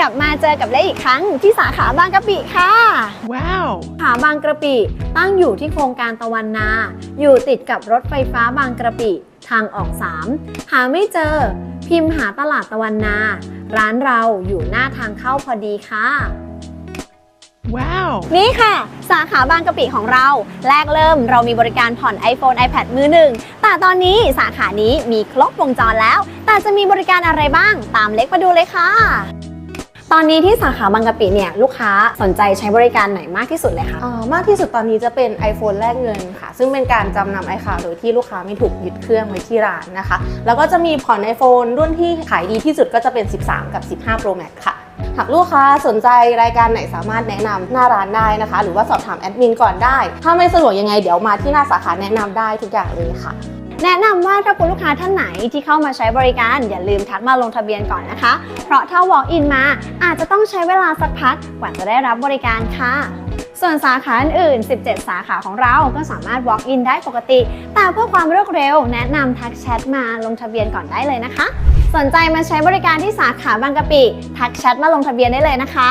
กลับมาเจอกับเล่อีกครั้งที่สาขาบางกะปิค่ะ Wow! สาขาบางกระปิตั้งอยู่ที่โครงการตะวันนา อยู่ติดกับรถไฟฟ้าบางกระปิทางออก 3 หาไม่เจอ พิมพ์หาตลาดตะวันนา ร้านเราอยู่หน้าทางเข้าพอดีค่ะ Wow! นี่ค่ะ สาขาบางกะปิของเรา แรกเริ่มเรามีบริการผ่อน iPhone iPad มือหนึ่ง แต่ตอนนี้สาขานี้มีครบวงจรแล้ว แต่จะมีบริการอะไรบ้าง ตามเล็กมาดูเลยค่ะ ตอนนี้ที่สาขาบางกะปิเนี่ยลูกค้าสนใจใช้บริการไหนมากที่สุดเลยคะ อ่อมากที่สุดตอนนี้จะเป็น iPhone แลกเงินค่ะ ซึ่งเป็นการจำนำไอคาโดยที่ลูกค้าไม่ถูกยึดเครื่องไว้ที่ร้านนะคะ แล้วก็จะมีผ่อน iPhone รุ่นที่ขายดีที่สุดก็จะเป็น 13 กับ 15 Pro Max ค่ะ หากลูกค้าสนใจรายการไหนสามารถแนะนำหน้าร้านได้นะคะ หรือว่าสอบถามแอดมินก่อนได้ ถ้าไม่สะดวกยังไงเดี๋ยวมาที่หน้าสาขาแนะนำได้ทุกอย่างเลยค่ะ แนะนำว่าถ้าคุณลูกค้าท่านไหนที่เข้ามาใช้บริการ อย่าลืมทักมาลงทะเบียนก่อนนะคะ เพราะถ้า walk in มาอาจจะต้องใช้เวลาสักพักกว่าจะได้รับบริการค่ะส่วนสาขาอื่น 17 สาขาของเราก็สามารถ walk in ได้ปกติ แต่เพื่อความรวดเร็ว แนะนำทักแชทมาลงทะเบียนก่อนได้เลยนะคะ สนใจมาใช้บริการที่สาขาบางกะปิ ทักแชทมาลงทะเบียนได้เลยนะคะ